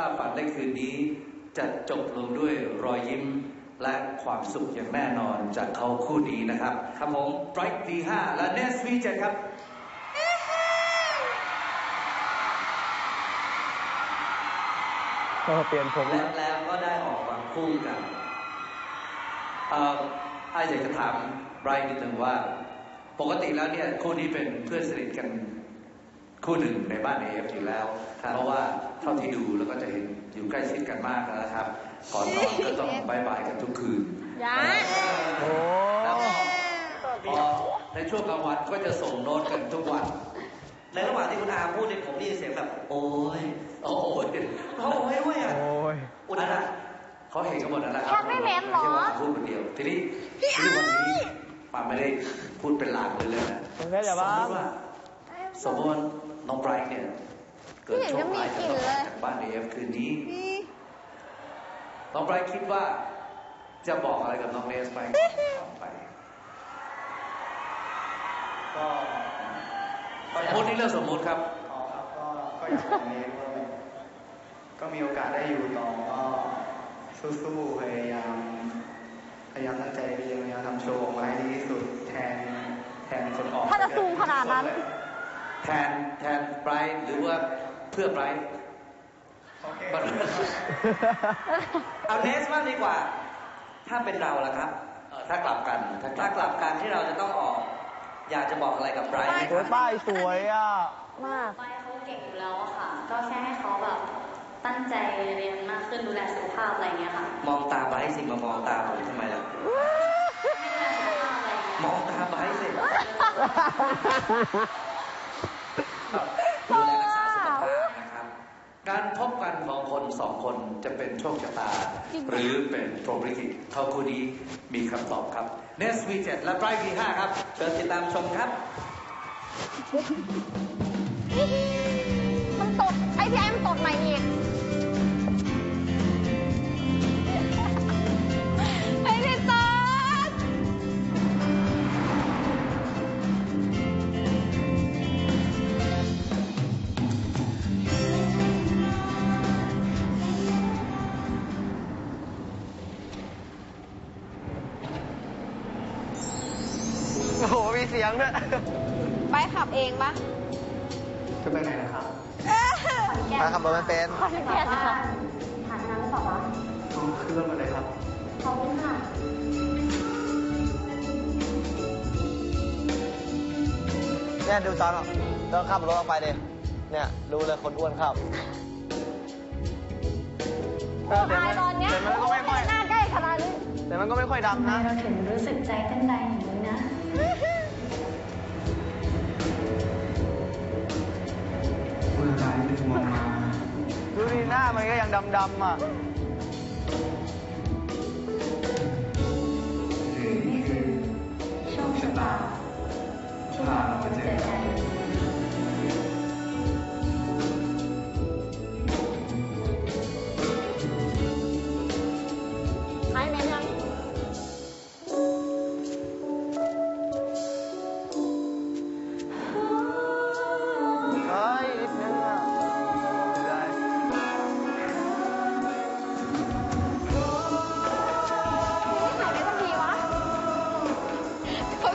ล่าฝันในคืนนี้ จะจบลงด้วยรอยยิ้มและความสุขอย่างแน่นอนจากเขาคู่นี้นะครับ ครับผมไบรท์ดีห้าและเนสวีเจครับก็เปลี่ยนผมและแล้วก็ได้ออกมาคู่กันเอ่อไอ้อยากจะถามไบรท์นิดนึงว่า ปกติแล้วเนี่ยคู่นี้เป็นเพื่อนสนิทกัน คู่หนึ่งในบ้านเอฟอยู่แล้ว เพราะว่าเท่าที่ดูแล้วก็จะเห็นอยู่ใกล้ชิดกันมากนะครับก่อนนอนก็ต้องบายบายกันทุกคืนยาโอ้แล้วก็พอในช่วงกลางวันก็จะส่งโน้ตกันทุกวัน ในระหว่างที่คุณอาพูดเนี่ยผมได้ยินเสียงแบบ โอ้ยโอ้โหเขาโอ้ยเว้ยอะโอ้ยอุณหะเขาเห็นกันหมดแล้วนะครัแค่ไม่เหม็นเหรอไม่ใช่ว่าพูดคนเดียว ทีนี้ที่วันนี้ปาไม่ได้พูดเป็นหลักเลยเลยนะคุณแค่อย่าบ้าสมมติว่าสมมติว่า น้องไบรท์เนี่ย เกิดโชคร้ายจะต้องออกจากบ้านเอฟคืนนี้ น้องไบรท์คิดว่าจะบอกอะไรกับน้องเนสไปก่อนไป ก็ก็สอยามกมตินี่เรื่องสมมติครับอ๋อครับก็ก็อยากบอกนี้ว่าก็มีโอกาสได้อยู่ต่อก็สู้ๆพยายามพยายามตั้งใจเรียนพยายามทำโชว์ออกมาให้ดีที่สุดแทนแทนคนออกถ้าจะซูมขนาดนั้น แทนแทนไบรท์หรือว่าเพื่อไบรท์โอเคมันเอาเนสบ้างดีกว่า ถ้าเป็นเราล่ะครับเอ่อถ้ากลับกันถ้ากลัถ้าบกลับการที่เราจะต้องออก อยากจะบอกอะไรกับไบรท์ไหมคโอ้รัยบป้ายสวยอะมากไปเขาเก่งอยู่แล้วอะค่ะ ก็แค่ให้เขาแบบตั้งใจเรียนมากขึ้นดูแลสุขภาพอะไรอย่างเงี้ยค่ะ มองตาไบรท์สิมามองตาผมทำไมล่ะให้ดูแลสุขภาพอะไรอย่างเงี้ยมองตาไบรท์สิ ดูแลรักษาสุขภาพนะครับ การพบกันของคนสองคนจะเป็นโชคชะตา หรือเป็นโปรบิลิเท่าคู่นี้มีคำตอบครับเนสวีเจ็และไบรท์วีห้าครับ เชิญติดตามชมครับ มันตดไอ้พี่ไอ้มันตดใหม่อีก เสียงด้วยไปขับเองปะจะไปไหนนะครับมาขับรถไม่เป็นขอนแก่นค่ะผ่านทางหรือเปล่าวะต้องขึ้นรถมาเลยครับ ขอบคุณค่ะเนี่ยดูตอนตอนขับรถออกไปดิเนี่ยดูเลยคนอ้วนขับโอ้ตายตอนเนี้ยแต่มันก็ไม่ค่อยหน้าใกล้ขนาดนี้แต่มันก็ไม่ค่อยดังทำไมนะเราถึงรู้สึกใจเต้นแรงอย่างนี้นะ มองมาดูดีหน้ามันก็ยังดำๆอะหรือนี่คือโชคชะตาพาเรามาเจอ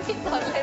ก็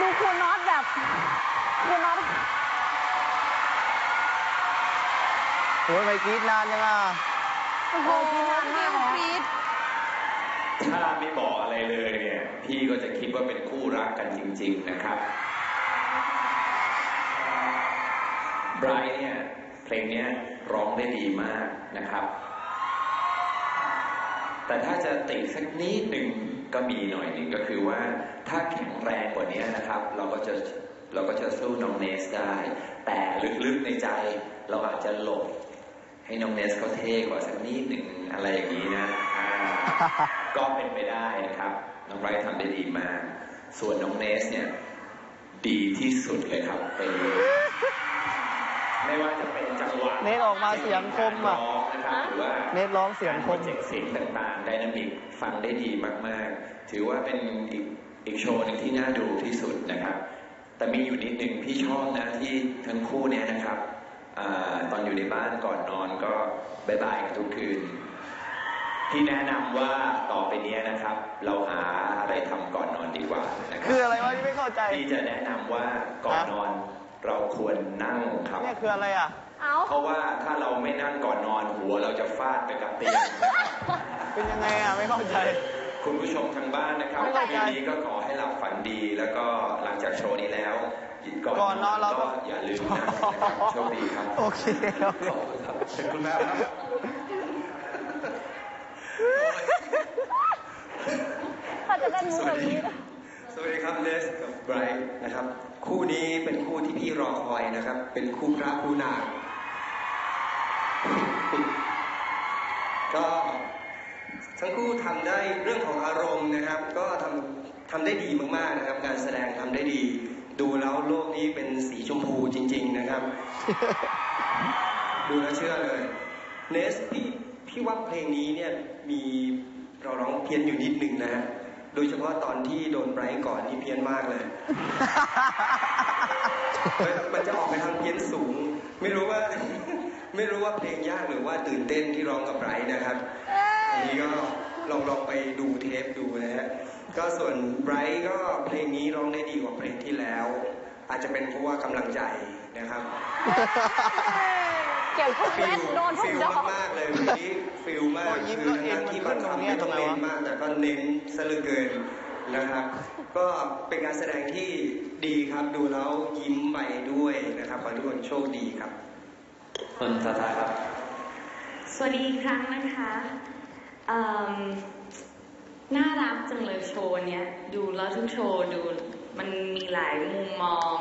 ดูครูน็อตแบบครูน็อตโอ้ยไปกรีดนานยังอะ โอ้โหพี่นานมากเลยถ้าไม่บอกอะไรเลยเนี่ย พี่ก็จะคิดว่าเป็นคู่รักกันจริง ๆ นะครับไบรท์เนี่ยเพลงเนี้ยร้องได้ดีมากนะครับ แต่ถ้าจะติสักนิดหนึ่งก็มีหน่อยหนึ่งก็คือว่าถ้าแข็งแรงกว่านี้นะครับ เราก็จะเราก็จะสู้น้องเนสได้ แต่ลึกๆในใจเราอาจจะหลบให้น้องเนสเขาเท่กว่าสักนิดหนึ่งอะไรอย่างนี้นะอ่าก็เป็นไปได้นะครับ น้องไบรท์ทำได้ดีมาก ส่วนน้องเนสเนี่ย ดีที่สุดเลยครับเป็น ไม่ว่าจะเป็นจังหวะเนสออกมาเสียงคมอะร้องนะครับหรือว่าเนสร้องเสียงคโปรมเจกต์เสียงต่างๆไดนามิกฟังได้ดีมากๆ ถือว่าเป็นอีกอีกโชว์หนึ่งที่น่าดูที่สุดนะครับ แต่มีอยู่นิดหนึ่งพี่ชอบนะที่ทั้งคู่เนี่ยนะครับอาตอนอยู่ในบ้านก่อนนอนก็บายบายกันทุกคืนพี่แนะนำว่าต่อไปเนี้ยนะครับ เราหาอะไรทำก่อนนอนดีกว่านะครัคืออะไรวะที่ไม่เข้าใจพี่จะแนะนำว่าก่อนนอน เราควรนั่งครับเนี่ยคืออะไรอะ เอาเพราะว่าถ้าเราไม่นั่งก่อนนอนหัวเราจะฟาดไปกับเตียงเป็นยังไงอะ ไม่เข้าใจ คุณผู้ชมทางบ้านนะครับไม่เข้าใจคืนนี้ก็ขอให้หลับฝันดีแล้วก็หลังจากโชว์นี้แล้วก่ก่อนนอนเราก็ก็อย่าลืมนั่งนะครับโชคดีครับโอเคโอเค ขอบคุณครับเชิญคุณแม่ครับถ้าจะเป็นมุกแบบนี้ สวัสดีครับเนสกับไบรท์นะครับ คู่นี้เป็นคู่ที่พี่รอคอยนะครับ เป็นคู่พระคู่นางก็ทั้งคู่ทำได้เรื่องของอารมณ์นะครับ ก็ทำทำได้ดีมากๆนะครับ การแสดงทำได้ดี ดูแล้วโลกนี้เป็นสีชมพูจริง ๆนะครับ ดูแล้วเชื่อเลยเนสพี่พี่ว่าเพลงนี้เนี่ยมีเราร้องเพี้ยนอยู่นิดนึงนะฮะ โดยเฉพาะตอนที่โดนไบรท์ก่อนนี่เพี้ยนมากเลย มันจะออกไปทางเพี้ยนสูง ไม่รู้ว่า ไม่รู้ว่าเพลงยากหรือว่าตื่นเต้นที่ร้องกับไบรท์นะครับอันนี้ก็ลองลองไปดูเทปดูนะฮะก็ส่วนไบรท์ก็เพลงนี้ร้องได้ดีกว่าเพลงที่แล้ว อาจจะเป็นเพราะว่ากำลังใจนะครับ เก็บทุกฟิเม็ลดโดนทุฟิกลดอกมากๆเลยวันนี้ฟิลมากพอยิ้มคือแล้วเอ็นทั้งๆที่มับานงขึ้นตรงเนี้คำยไม่ต้องทำไมเน้นวะมากแต่ก็เน้นซะเหลือเกินนะครับ ก็เป็นการแสดงที่ดีครับดูแล้วยิ้มไปด้วยนะครับขอให้ทุกคนโชคดีครับคุณทาทาครับ สวัสดีอีกครั้งนะคะเอิ่มน่ารักจังเลยโชว์เนี้ยดูแล้วทุกโชว์ดูมันมีหลายมุมมอง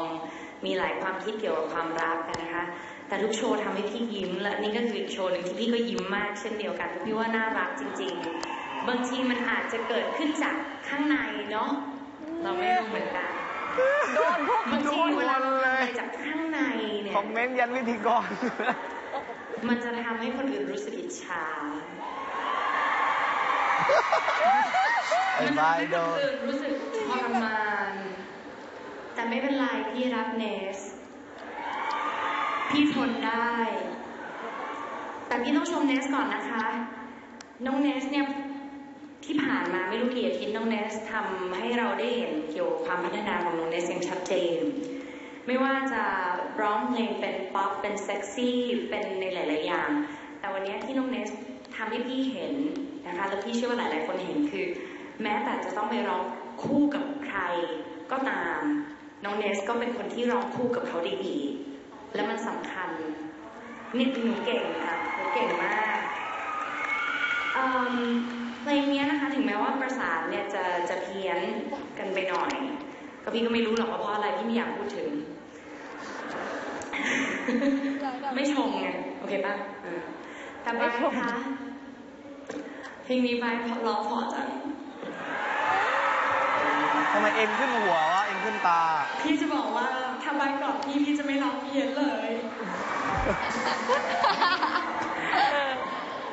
มีหลายความคิดเกี่ยวกับความรักกันนะคะ แต่ทุกโชว์ทำให้พี่ยิ้ม และนี่ก็คืออีกโชว์หนึ่งที่พี่ก็ยิ้มมากเช่นเดียวกันเพราะพี่ว่าน่ารักจริง ๆ บางทีมันอาจจะเกิดขึ้นจากข้างในเนาะเราไม่รู้เหมือนกันโดนพวกบางโดทีนเวลาหมดเลยไปจากข้างในเนี่ยคอมเมนต์ยันพิธีกรมันจะทำให้คนอื่นรู้สึกอิจฉาไอ้มันบาทำยให้โดคนนอื่นรู้สึกทรมานแต่ไม่เป็นไรพี่รักเนส พี่ทนได้ แต่พี่ต้องชมเนสก่อนนะคะ น้องเนสเนี่ยที่ผ่านมาไม่รู้กี่อาทิตย์น้องเนสทำให้เราได้เห็นเกี่ยวกับความพัฒนาของน้องเนสอย่างชัดเจน ไม่ว่าจะร้องเพลงเป็นป๊อปเป็นเซ็กซี่เป็นในหลาย ๆ อย่าง แต่วันนี้ที่น้องเนสทำให้พี่เห็นนะคะแล้วพี่เชื่อว่าหลาย ๆ คนเห็นคือ แม้แต่จะต้องไปร้องคู่กับใครก็ตาม น้องเนสก็เป็นคนที่ร้องคู่กับเขาได้ดี และมันสำคัญนี่หนูเก่งค่ะหนูเก่งมากเอิ่มเพลงเนี้ยนะคะถึงแม้ว่าประสานเนี่ยจะจะเพี้ยนกันไปหน่อย ก็พี่ก็ไม่รู้หรอกว่าเพราะอะไรพี่ไม่อยากพูดถึง ไม่ชงไงโอเคป่ะเออแต่ไบร์ทคะเพลงนี้ไบร์ทร้องเพอจังทำไมเอ็นขึ้นหัววะเอ็นขึ้นตา พี่จะบอกว่า ถ้าไบร์ทกอดพี่พี่จะไม่ร้องเพี้ยนเลย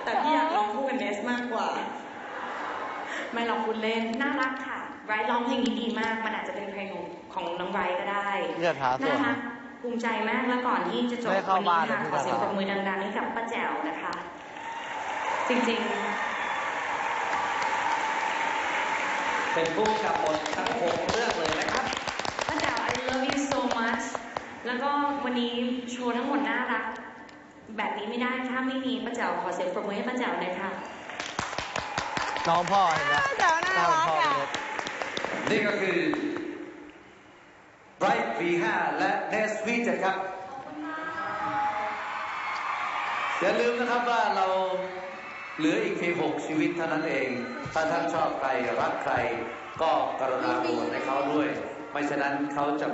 แต่พี่อยากร้องคู่กับเนสมากกว่า ไม่หรอกคุณเล่น น่ารักค่ะไบรท์ร้องเพลงนี้ดีมาก มันอาจจะเป็นเพลงของของน้องไบรท์ก็ได้เลือดหาส่วนนะคะภูมิใจมากแล้วก่อนที่จะจบไม่วันเข้าบ้านี้นค่ะเลย ขอเสียงพี่ปดารบมือดังๆให้กับป้าแจ๋วนะคะ จริงๆเป็นผู้กำกับบททั้งหกเรื่องเลยนะครับ ป้าแจ๋ว I love you so much แล้วก็วันนี้โชว์ทั้งหมดน่ารัก แบบนี้ไม่ได้ถ้าไม่มีป้าแจ๋วขอเสียงปรบมือให้ป้าแจ๋วหน่อยค่ะ น้องพ่อเห็นไหมเดี๋ยวน่ารักพ่ออะเลยนี่ก็คือ Bright V5 และ Nest V7 ครับอย่าลืมนะครับว่าเราเหลืออีกเพียง6ชีวิตเท่านั้นเอง ถ้าท่านชอบใครรักใครก็กรุณาโหวตให้เขาด้วย ไม่ฉะนั้นเขาจะ